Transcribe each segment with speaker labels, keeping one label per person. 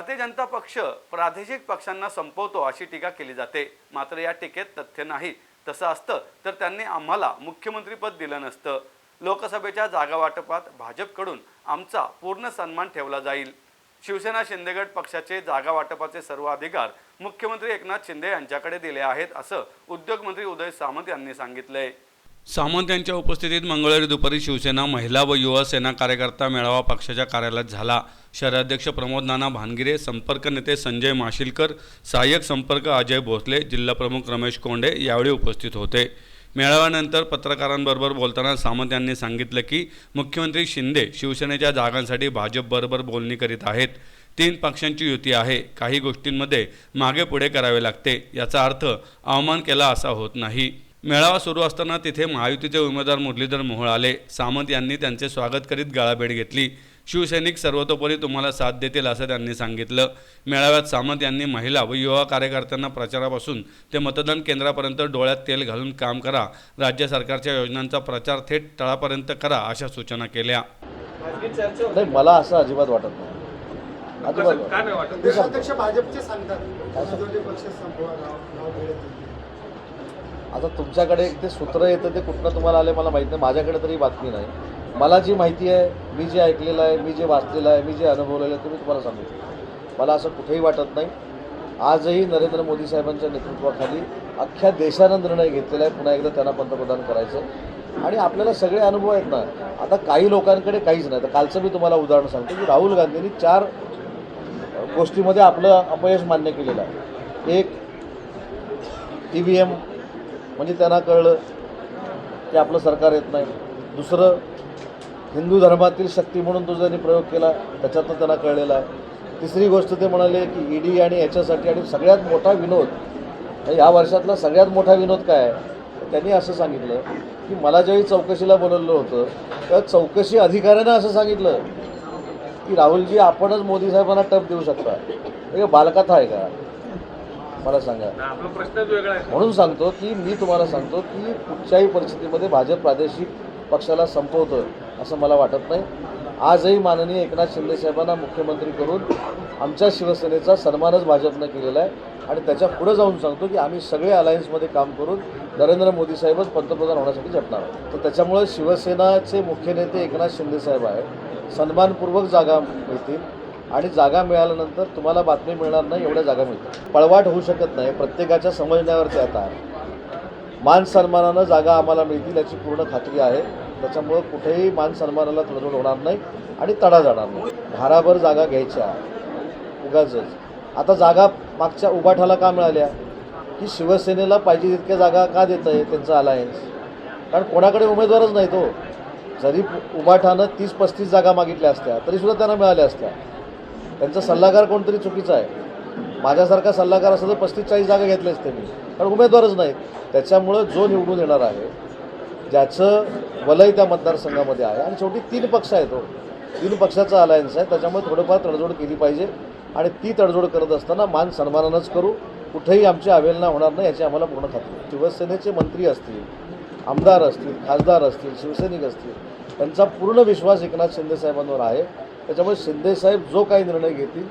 Speaker 1: भारतीय जनता पक्ष प्रादेशिक पक्षांना संपवतो अशी टीका केली जाते. मात्र या टीकेत तथ्य नाही. तसं असतं तर त्यांनी आम्हाला मुख्यमंत्रीपद दिलं नसतं. लोकसभेच्या जागावाटपात भाजपकडून आमचा पूर्ण सन्मान ठेवला जाईल. शिवसेना शिंदेगड पक्षाचे जागा वाटपाचे सर्व अधिकार मुख्यमंत्री एकनाथ शिंदे यांच्याकडे दिले आहेत असं उद्योगमंत्री उदय सामंत यांनी सांगितलंय. सामंत यांच्या उपस्थितीत मंगळवारी दुपारी शिवसेना महिला व युवा सेना कार्यकर्ता मेळावा पक्षाच्या कार्यालयात झाला. शहराध्यक्ष प्रमोद नाना भानगिरे संपर्क नेते संजय माशिलकर सहाय्यक संपर्क अजय भोसले जिल्हाप्रमुख रमेश कोंडे यावेळी उपस्थित होते. मेळाव्यानंतर पत्रकारांबरोबर बोलताना सामंत यांनी सांगितलं की मुख्यमंत्री शिंदे शिवसेनेच्या जागांसाठी भाजपबरोबर बोलणी करीत आहेत. तीन पक्षांची युती आहे. काही गोष्टींमध्ये मागे पुढे करावे लागते. याचा अर्थ अवमान केला असा होत नाही. मेळावा सुरू असताना तिथे महायुतीचे उमेदवार मुरलीधर मोहोळ आले. सामंत यांनी त्यांचे स्वागत करीत गाळाभेट घेतली. शिवसैनिक सर्वतोपरी तुम्हाला साथ देतील असं त्यांनी सांगितलं. मेळाव्यात सामंत यांनी महिला व युवा कार्यकर्त्यांना प्रचारापासून ते मतदान केंद्रापर्यंत डोळ्यात तेल घालून काम करा. राज्य सरकारच्या योजनांचा प्रचार थेट तळापर्यंत करा अशा सूचना केल्या.
Speaker 2: नाही मला असं अजिबात वाटत नाही.
Speaker 3: भाजपचे सांगतात.
Speaker 2: आता तुमच्याकडे ते सूत्र येतं ते कुठनं तुम्हाला आले मला माहीत नाही. माझ्याकडे तरी बातमी नाही. मला जी माहिती आहे मी जे ऐकलेलं आहे मी जे वाचलेलं आहे मी जे अनुभवलेलं आहे ते मी तुम्हाला सांगितलं मला असं कुठेही वाटत नाही. आजही नरेंद्र मोदी साहेबांच्या नेतृत्वाखाली अख्ख्या देशानं निर्णय घेतलेला आहे. पुन्हा एकदा त्यांना पंतप्रधान करायचं. आणि आपल्याला सगळे अनुभव आहेत ना. आता काही लोकांकडे काहीच नाही. तर कालचं मी तुम्हाला उदाहरण सांगतो की राहुल गांधींनी चार गोष्टीमध्ये आपलं अपयश मान्य केलेलं आहे. एक ई व्ही एम म्हणजे त्यांना कळलं की आपलं सरकार येत नाही. दुसरं हिंदू धर्मातील शक्ती म्हणून तो ज्यांनी प्रयोग केला त्याच्यातनं त्यांना कळलेला आहे. तिसरी गोष्ट ते म्हणाले की ईडी आणि याच्यासाठी आणि सगळ्यात मोठा विनोद या वर्षातला सगळ्यात मोठा विनोद काय आहे? त्यांनी असं सांगितलं की मला ज्यावेळी चौकशीला बोलवलं होतं त्या चौकशी अधिकाऱ्यानं असं सांगितलं की राहुलजी आपणच मोदी साहेबांना टप देऊ शकता. हे बालकथा आहे का? मला सांगा. म्हणून सांगतो की मी तुम्हाला सांगतो की कुठच्याही परिस्थितीमध्ये भाजप प्रादेशिक पक्षाला संपवतं असं मला वाटत नाही. आजही माननीय एकनाथ शिंदे साहेबांना मुख्यमंत्री करून आमच्या शिवसेनेचा सन्मानच भाजपनं केलेला आहे. आणि त्याच्या पुढे जाऊन सांगतो की आम्ही सगळे अलायन्समध्ये काम करून नरेंद्र मोदी साहेबच पंतप्रधान होण्यासाठी झटणार आहोत. तर त्याच्यामुळे शिवसेनाचे मुख्य नेते एकनाथ शिंदे साहेब आहे सन्मानपूर्वक जागा मिळतील. आणि जागा मिळाल्यानंतर तुम्हाला बातमी मिळणार नाही एवढ्या जागा मिळतील पळवाट होऊ शकत नाही प्रत्येकाच्या समजण्यावरती आता मान सन्मानानं जागा आम्हाला मिळतील याची पूर्ण खात्री आहे. त्याच्यामुळं कुठेही मान सन्मानाला तडजोड होणार नाही आणि तडा जाणार नाही. भाराभर जागा घ्यायच्या उगाच आता जागा मागच्या उभाठाला का मिळाल्या? की शिवसेनेला पाहिजे तितक्या जागा का देत आहे त्यांचं अलायन्स कारण कोणाकडे उमेदवारच नाही तो हो. जरी उभाठानं तीस पस्तीस जागा मागितल्या असत्या तरीसुद्धा त्यांना मिळाल्या असत्या. त्यांचा सल्लागार कोणतरी चुकीचा आहे. माझ्यासारखा सल्लागार असं तर पस्तीस चाळीस जागा घेतले असते मी. कारण उमेदवारच नाहीत. त्याच्यामुळं जो निवडून येणार आहे ज्याचं वलय त्या मतदारसंघामध्ये आहे. आणि शेवटी तीन पक्ष आहे तो हो. तीन पक्षाचा अलायन्स आहे. त्याच्यामुळे थोडंफार तडजोड केली पाहिजे. आणि ती तडजोड करत असताना मान सन्मानानंच करू. कुठेही आमची अवेलना होणार नाही याची आम्हाला पूर्ण खात्री शिवसेनेचे मंत्री असतील आमदार असतील खासदार असतील शिवसैनिक असतील त्यांचा पूर्ण विश्वास एकनाथ शिंदे साहेबांवर आहे. त्याच्यामुळे शिंदे साहेब जो काही निर्णय घेतील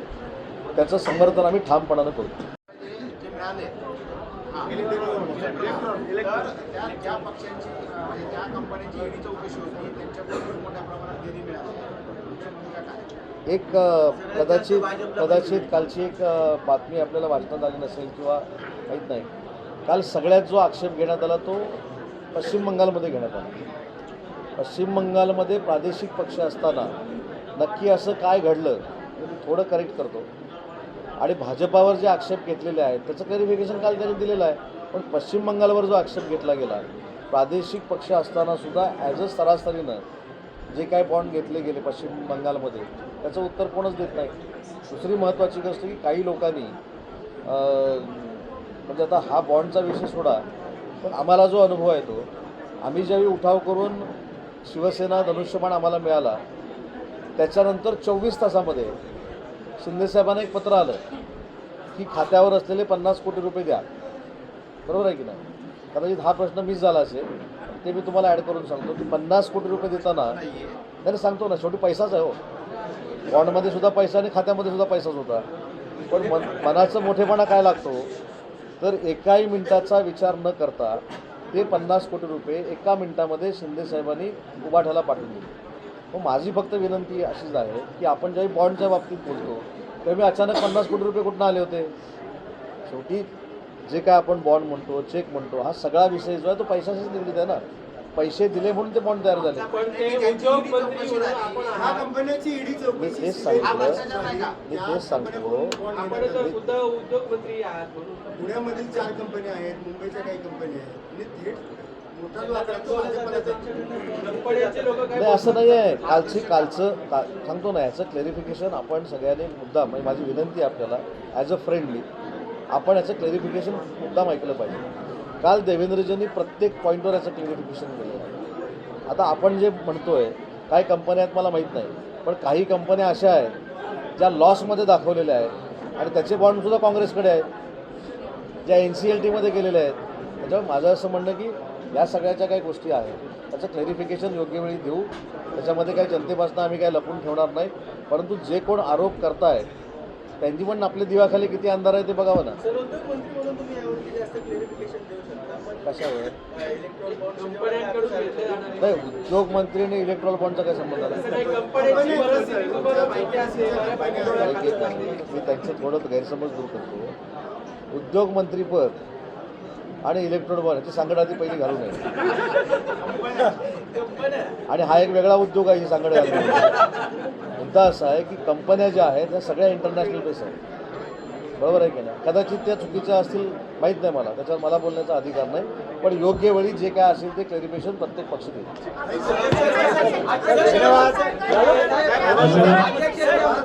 Speaker 2: त्याचं समर्थन आम्ही ठामपणानं करू. एक कदाचित कदाचित कालची एक बातमी आपल्याला वाचण्यात आली नसेल किंवा माहीत नाही. काल सगळ्यात जो आक्षेप घेण्यात आला तो पश्चिम बंगालमध्ये घेण्यात आला. पश्चिम बंगालमध्ये प्रादेशिक पक्ष असताना नक्की असं काय घडलं थोडं करेक्ट करतो. आणि भाजपावर जे आक्षेप घेतलेले आहेत त्याचं क्लॅरिफिकेशन काल त्यांनी दिलेलं आहे पण पश्चिम बंगालवर जो आक्षेप घेतला गेला प्रादेशिक पक्ष असताना सुद्धा ॲज अ सरासरीनं जे काय बॉन्ड घेतले गेले पश्चिम बंगालमध्ये त्याचं उत्तर कोणच देत नाही. दुसरी महत्त्वाची गोष्ट की काही लोकांनी म्हणजे आता हा बॉन्डचा विषय सोडा पण आम्हाला जो अनुभव आहे तो आम्ही ज्यावेळी उठाव करून शिवसेना धनुष्यबाण आम्हाला मिळाला त्याच्यानंतर चोवीस तासामध्ये शिंदेसाहेबांना एक पत्र आलं की खात्यावर असलेले पन्नास कोटी रुपये द्या. बरोबर आहे की नाही? कदाचित हा प्रश्न मिस झाला असेल ते मी तुम्हाला ॲड करून सांगतो की पन्नास कोटी रुपये देताना नाही सांगतो ना शेवटी पैसाच आहे हो. बॉन्डमध्ये सुद्धा पैसा आणि खात्यामध्ये सुद्धा पैसाच होता. पण मन मनाचं मोठेपणा काय लागतो? तर एकाही मिनिटाचा विचार न करता ते पन्नास कोटी रुपये एका मिनिटामध्ये शिंदे साहेबांनी उभाठाला पाठवून दिले. मग माझी फक्त विनंती अशीच आहे की आपण ज्यावेळी बॉन्डच्या बाबतीत बोलतो तेव्हा अचानक पन्नास कोटी रुपये कुठून आले होते? शेवटी जे काय आपण बॉन्ड म्हणतो चेक म्हणतो हा सगळा विषय जो आहे तो पैशाशीच निगडीत आहे ना. पैसे दिले म्हणून ते बॉन्ड तयार झाले.
Speaker 4: पण ते उद्योग मंत्री म्हणून आपण
Speaker 3: ह्या
Speaker 4: आहात.
Speaker 3: कंपन्याची ईडी
Speaker 2: मी
Speaker 3: चौकशी
Speaker 2: तेच
Speaker 3: हा
Speaker 2: सांगितलं
Speaker 3: वर्षाचा नाही का?
Speaker 2: मी तेच सांगतो
Speaker 3: कंपन्या
Speaker 4: आपण तर सुद्धा उद्योग मंत्री आहात. म्हणून.
Speaker 3: पुण्यामधील चार कंपन्या आहेत मुंबईच्या काही कंपन्या आहेत.
Speaker 2: नाही असं नाही आहे कालची कालचं का सांगतो ना याचं क्लॅरिफिकेशन आपण सगळ्यांनी मुद्दाम म्हणजे माझी विनंती आहे आपल्याला ॲज अ फ्रेंडली आपण याचं क्लॅरिफिकेशन मुद्दाम ऐकलं पाहिजे. काल देवेंद्रजींनी प्रत्येक पॉईंटवर याचं क्लॅरिफिकेशन केलं. आहे आता आपण जे म्हणतोय काही कंपन्या आहेत मला माहीत नाही पण काही कंपन्या अशा आहेत ज्या लॉसमध्ये दाखवलेल्या आहेत आणि त्याचे बॉन्डसुद्धा काँग्रेसकडे आहेत ज्या एन सी एल टीमध्ये गेलेल्या आहेत. त्याच्यामुळे माझं असं म्हणणं की या सगळ्या ज्या काही गोष्टी आहेत. त्याचं क्लॅरिफिकेशन योग्य वेळी देऊ. त्याच्यामध्ये काही जनतेपासून आम्ही काही लपून ठेवणार नाही. परंतु जे कोण आरोप करतायत त्यांची पण आपल्या दिव्याखाली किती अंधार आहे ते बघावं ना.
Speaker 4: सर उद्योग मंत्री म्हणून तुम्ही यावरती जास्त क्लेरिफिकेशन देऊ शकता. पण
Speaker 2: कशावर? नाही उद्योगमंत्री आणि इलेक्ट्रॉल बॉन्डचा काय संबंध आला. मी त्यांचं थोडं गैरसमज दूर करतो. उद्योगमंत्रीपद आणि इलेक्ट्रॉनिक बॉन्ड याची सांगड आधी पहिली घालू नये आणि हा एक वेगळा उद्योग आहे ही सांगड घालू नये मुद्दा असा आहे की कंपन्या ज्या आहेत त्या सगळ्या इंटरनॅशनल बेस आहेत. बरोबर आहे की नाही? कदाचित त्या चुकीच्या असतील माहीत नाही मला. त्याच्यावर मला बोलण्याचा अधिकार नाही. पण योग्य वेळी जे काय असेल ते क्लॅरिफिकेशन प्रत्येक पक्ष देईल
Speaker 3: धन्यवाद.